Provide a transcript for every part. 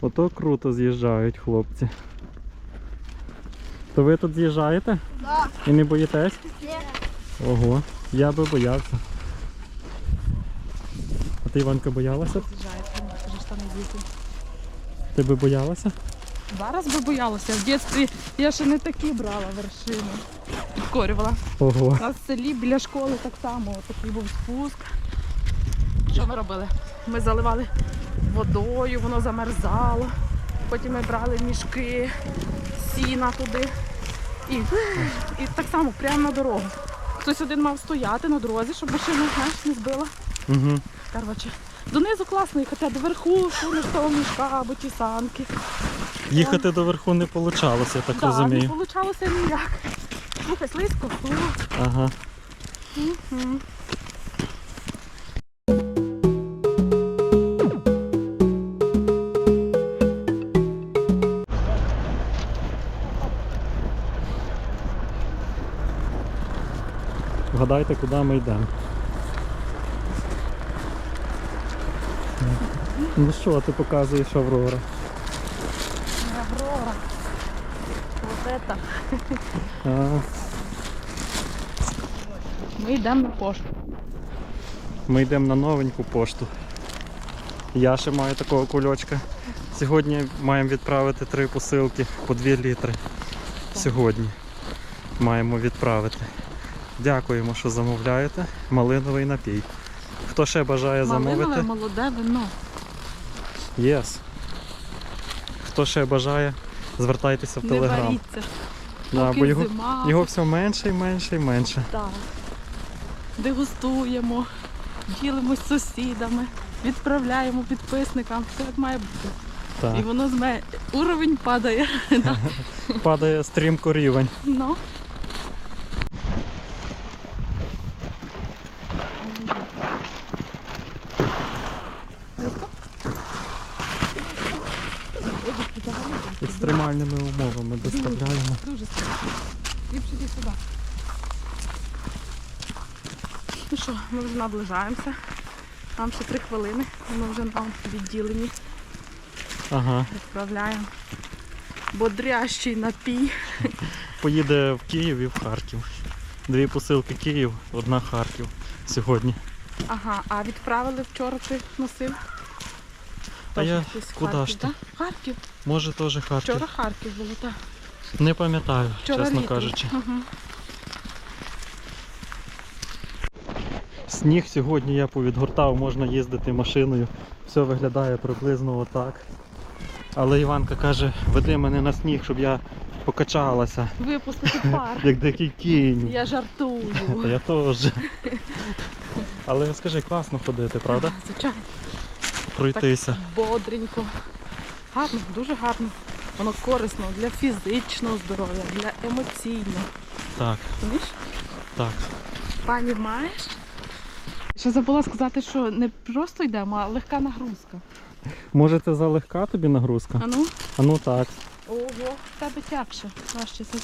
Ото круто з'їжджають хлопці. То ви тут з'їжджаєте? Да. І не боїтесь? Ні. Ого, я би боявся. А ти, Іванка, боялася? З'їжджається, каже, що не. Ти би боялася? Зараз би боялася. В дитинстві я ще не такі брала вершини. Підкорювала. Ого. У нас в селі біля школи так само. Такий був спуск. Що ми робили? Ми заливали водою, воно замерзало. Потім ми брали мішки, сіна туди. І, і так само прямо на дорогу. Хтось один мав стояти на дорозі, щоб машина знаєш, не збила. Угу. Коротше, донизу класно їхати, а до верху того мішка або ті санки. Їхати до верху не вийшло, я так Так, не розумію. вийшло ніяк. Слухай, слизько. Ага. мгм. Вгадайте, куди ми йдемо. Ну що, ти показуєш Аврора? Аврора. Вот это. А, Ми йдемо на пошту. ми йдемо на новеньку пошту. Я ще маю такого кульочка. Сьогодні маємо відправити три посилки по 2 літри. Сьогодні маємо відправити. Дякуємо, що замовляєте. Малиновий напій. Хто ще бажає Малинове замовити? молоде вино. Єс. Хто ще бажає, звертайтеся в Не телеграм. варіться. Да, Поки бо його, зима. його все менше і менше і менше. Так. Дегустуємо, ділимось з сусідами, відправляємо підписникам. Все як має бути. Так. І воно зме... уровень падає. Да. Падає стрімко рівень. Ну. Екстремальними умовами доставляємо. Дуже страшно. Ліпше йди сюди. Ну що, ми вже наближаємося. Нам ще три хвилини, і ми вже на відділенні Ага. відправляємо. Бодрящий напій. Поїде в Київ і в Харків. Дві посилки Київ, одна Харків сьогодні. Ага, а відправили вчора ти носив? А я куди ж ти? так? Харків. Може теж Харків. Вчора Харків було, так. Не пам'ятаю, Вчора чесно літом. кажучи. Ага. Сніг сьогодні я повідгортав, можна їздити машиною. Все виглядає приблизно отак. Але Іванка каже, веди мене на сніг, щоб я покачалася, Випустити пар. як дикий кінь. Я жартую. Та я теж. Але скажи, класно ходити, правда? Звичайно. Пройтися. бодренько. Гарно, дуже гарно. Воно корисно для фізичного здоров'я, для емоційного. Так, Розумієш? так. Пані маєш? Ще забула сказати, що не просто йдемо, а легка нагрузка. Може це залегка тобі нагрузка? А ну? А ну так. Ого, в тебе тягше. Важче. це.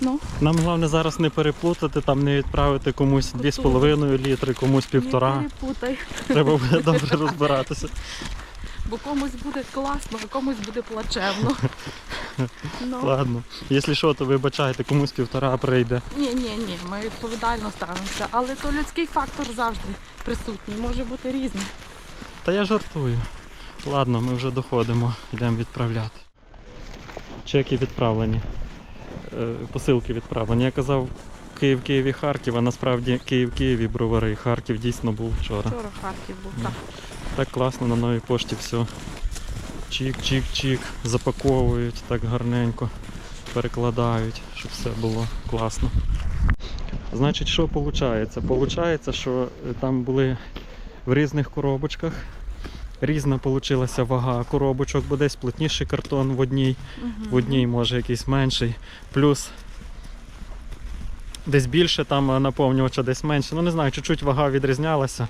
Ну, Нам головне зараз не переплутати, там не відправити комусь 2,5 літри, комусь не півтора. перепутай. Треба буде добре розбиратися. Бо комусь буде класно, а комусь буде плачевно. Ну. Ладно. Якщо що, то вибачайте, комусь півтора прийде. Ні, ні, ні, ми відповідально ставимося. Але то людський фактор завжди присутній, може бути різний. Та я жартую. Ладно, ми вже доходимо, йдемо відправляти. Чеки відправлені. Е, Посилки відправлені. Я казав Київ, Київ і Харків, а насправді Київ, Київ і Бровари. Харків дійсно був вчора. Вчора Харків був так. Так класно на новій пошті все. Чик-чик-чик. Запаковують так гарненько, перекладають, щоб все було класно. Значить, що виходить? Получається, що е, там були в різних коробочках. Різна вийшла вага коробочок, бо десь плотніший картон в одній, в одній може якийсь менший. Плюс десь більше там е, наповнювача, десь менше. Ну не знаю, чуть-чуть вага відрізнялася.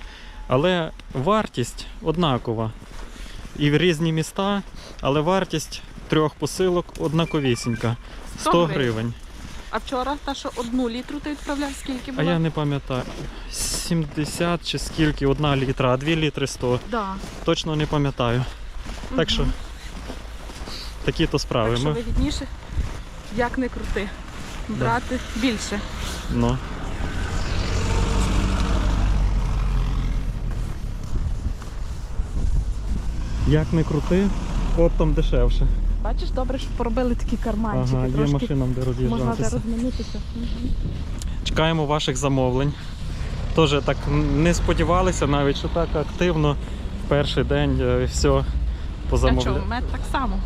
Але вартість однакова. І в різні міста, але вартість трьох посилок однаковісінька. 100 100 гривень. А вчора та, що одну літру ти відправляв, скільки А я не пам'ятаю. 70 чи скільки, одна літра, а 2 літри 100. Да. Точно не пам'ятаю. Так що такі то справи. Так що вигідніше, як не крути, брати більше. ну. Як не крути, оптом дешевше. Бачиш, добре, що поробили такі карманчики. Ага, є трошки машинам де можна де роз'їжджатися. розминутися. Чекаємо ваших замовлень. Теж так не сподівалися навіть, що так активно в перший день е, все А позамовляли. мед так само.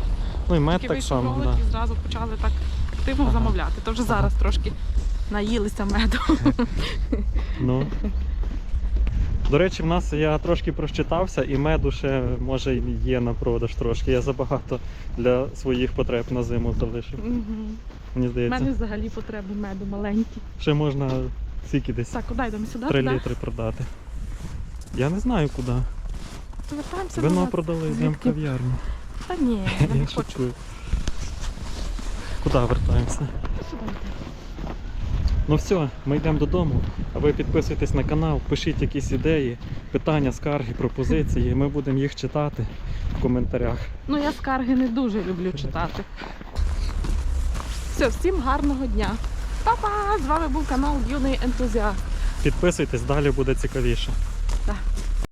Ну і мед Тільки так само. Да. і зразу почали так активно Ага. замовляти. То вже зараз трошки наїлися меду. Ну. До речі, в нас я трошки прочитався, і меду ще може є на продаж трошки. Я забагато для своїх потреб на зиму залишив. Мгм. Мені У мене взагалі потреби меду маленькі. ще можна скільки десь Так, куди йдемо сюди? 3 туди? літри продати. Я не знаю куди. Повертаємося Вино назад. продали, йдемо в кав'ярню. Та ні, я не хочу. Куди вертаємося? Сюди. Ну все, ми йдемо додому. А ви підписуйтесь на канал, пишіть якісь ідеї, питання, скарги, пропозиції. Ми будемо їх читати в коментарях. Ну я скарги не дуже люблю читати. Все, всім гарного дня. Па-па! З вами був канал Юний Ентузіаст. Підписуйтесь, далі буде цікавіше. Так.